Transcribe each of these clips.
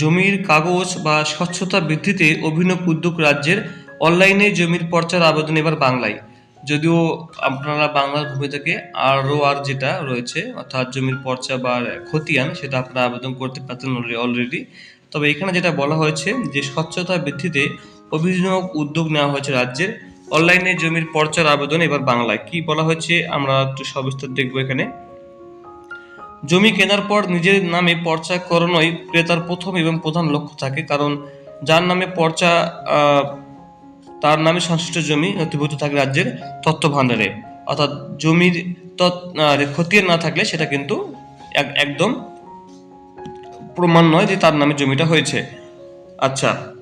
জমির কাগজ বা স্বচ্ছতা বৃদ্ধিতে অভিনব উদ্যোগ রাজ্যের অনলাইনে জমির পর্চার আবেদন এবার বাংলায়। যদিও আপনারা বাংলার ভূমি থেকে আরও আর যেটা রয়েছে, অর্থাৎ জমির পর্চা বা খতিয়ান, সেটা আপনারা আবেদন করতে পারতেন অলরেডি তবে এখানে যেটা বলা হয়েছে যে স্বচ্ছতা বৃদ্ধিতে অভিনব উদ্যোগ নেওয়া হয়েছে রাজ্যের। অনলাইনে জমির পর্চার আবেদন এবার বাংলায়। কি বলা হয়েছে আমরা একটু সবিস্তার দেখব এখানে। জমি কেনার পর নিজের নামে পর্চা করানোই ক্রেতার প্রথম এবং প্রধান লক্ষ্য থাকে কারণ যার নামে পর্চা তার নামে সংশ্লিষ্ট জমি নথিভুক্ত থাকে রাজ্যের তথ্য ভাণ্ডারে অর্থাৎ জমির আহ, না থাকলে সেটা কিন্তু এক- একদম প্রমাণ নয় যে তার নামে জমিটা হয়েছে। আচ্ছা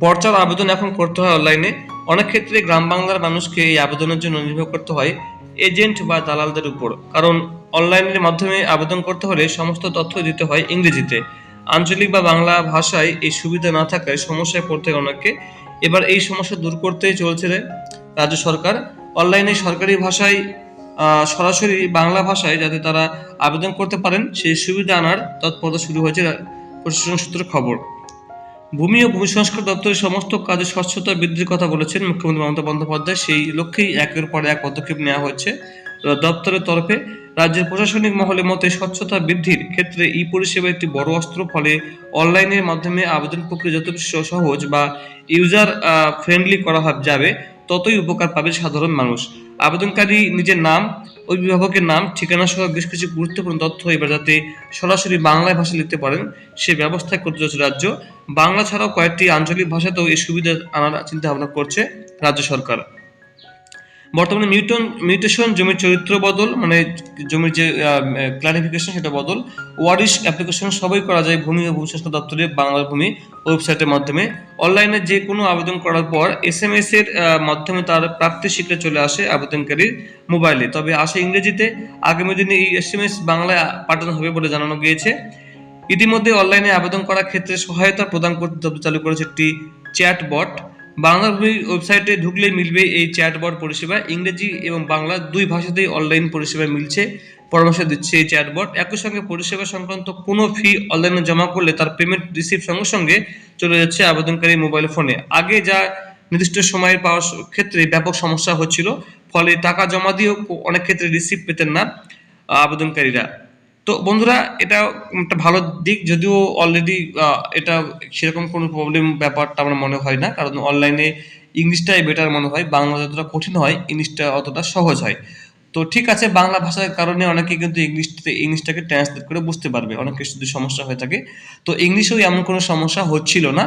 পর্চার আবেদন এখন করতে হয় অনলাইনে। অনেক ক্ষেত্রে গ্রাম বাংলার মানুষকে এই আবেদনের জন্য নির্ভর করতে হয়। এজেন্ট বা দালালদের উপর। কারণ অনলাইনের মাধ্যমে আবেদন করতে হলে সমস্ত তথ্য দিতে হয় ইংরেজিতে। আঞ্চলিক বা বাংলা ভাষায় এই সুবিধা না থাকায় সমস্যায় পড়তে অনেককে। এবার এই সমস্যা দূর করতেই চলছে রাজ্য সরকার। অনলাইনে সরকারি ভাষায় সরাসরি বাংলা ভাষায় যাতে তারা আবেদন করতে পারেন, সেই সুবিধা আনার তৎপরতা শুরু হয়েছে প্রশাসন সূত্রে খবর। ভূমি ও ভূমি সংস্কার দপ্তরের সমস্ত কাজে স্বচ্ছতা বৃদ্ধির কথা বলেছেন মুখ্যমন্ত্রী মমতা বন্দ্যোপাধ্যায়। সেই লক্ষ্যেই একের পর এক পদক্ষেপ নেওয়া হচ্ছে দপ্তরের তরফে রাজ্যের প্রশাসনিক মহলে মতে স্বচ্ছতা বৃদ্ধির ক্ষেত্রে ই পরিষেবা একটি বড় অস্ত্র। ফলে অনলাইনের মাধ্যমে আবেদন প্রক্রিয়া যত সহজ বা ইউজার ফ্রেন্ডলি করা যাবে, ততই উপকার পাবে সাধারণ মানুষ। আবেদনকারী নিজের নাম, অভিভাবকের নাম, ঠিকানা সহ বেশ কিছু গুরুত্বপূর্ণ তথ্য এবার যাতে সরাসরি বাংলায় ভাষা লিখতে পারেন, সে ব্যবস্থা করতে যাচ্ছে রাজ্য। বাংলা ছাড়াও কয়েকটি আঞ্চলিক ভাষাতেও এই সুবিধা আনার চিন্তা ভাবনা করছে রাজ্য সরকার। বর্তমানে মিউটন, মিউটেশন জমির চরিত্র বদল মানে জমির যে ক্লারিফিকেশন সেটা বদল। ওয়ারিশ অ্যাপ্লিকেশন সবই করা যায় ভূমি ও ভূমি সংস্কার দপ্তরের বাংলা ভূমি ওয়েবসাইটের মাধ্যমে। অনলাইনে যে কোনো আবেদন করার পর এস এম এস এর মাধ্যমে তার প্রাপ্তি স্বীকৃতি চলে আসে আবেদনকারীর মোবাইলে। তবে আসে ইংরেজিতে। আগামী দিনে এই এস এম এস বাংলায় পাঠানো হবে বলে জানানো গিয়েছে। ইতিমধ্যে অনলাইনে আবেদন করার ক্ষেত্রে সহায়তা প্রদান করতে চালু করেছে একটি চ্যাট বট বাংলা ওয়েবসাইটে ঢুকলেই মিলবে এই চ্যাট বট পরিষেবা। ইংরেজি এবং বাংলা দুই ভাষাতেই অনলাইন পরিষেবা মিলছে। পরামর্শ দিচ্ছে এই চ্যাট বট একই সঙ্গে পরিষেবা সংক্রান্ত কোনো ফি অনলাইনে জমা করলে তার পেমেন্ট রিসিভ সঙ্গে সঙ্গে চলে যাচ্ছে আবেদনকারী মোবাইল ফোনে। আগে যা নির্দিষ্ট সময়ের পাওয়ার ক্ষেত্রে ব্যাপক সমস্যা হচ্ছিল, ফলে টাকা জমা দিয়েও অনেক ক্ষেত্রে রিসিভ পেতেন না আবেদনকারীরা। তো বন্ধুরা, এটা একটা ভালো দিক, যদিও অলরেডি এটা সেরকম কোনো প্রবলেম ব্যাপারটা আমার মনে হয় না, কারণ অনলাইনে ইংলিশটাই বেটার মনে হয়, বাংলা যতটা কঠিন হয়, ইংলিশটা অতটা সহজ হয়। তো ঠিক আছে, বাংলা ভাষার কারণে অনেকে কিন্তু ইংলিশ ইংলিশটাকে ট্রান্সলেট করে বুঝতে পারবে, অনেক কিছু যদি সমস্যা হয়ে থাকে। তো ইংলিশেও এমন কোনো সমস্যা হচ্ছিল না।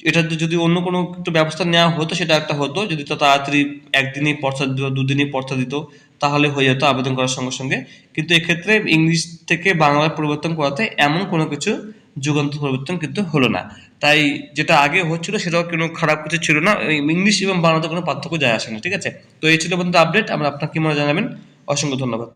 এটা যদি অন্য কোনো একটু ব্যবস্থা নেওয়া হতো, সেটা একটা হতো। যদি তো তাড়াতাড়ি একদিনই পর্চা দিত, দুদিনই পর্চা দিত, তাহলে হয়ে যেত আবেদন করার সঙ্গে সঙ্গে। কিন্তু এক্ষেত্রে ইংলিশ থেকে বাংলায় পরিবর্তন করাতে এমন কোনো কিছু যুগান্তর পরিবর্তন কিন্তু হলো না। তাই যেটা আগে হচ্ছিল, সেটাও কোনো খারাপ কিছু ছিল না। ইংলিশ এবং বাংলাতে কোনো পার্থক্য যায় আসে না, ঠিক আছে? তো এই ছিল বন্ধু আপডেট আমরা আপনার কি মনে জানাবেন? অসংখ্য ধন্যবাদ।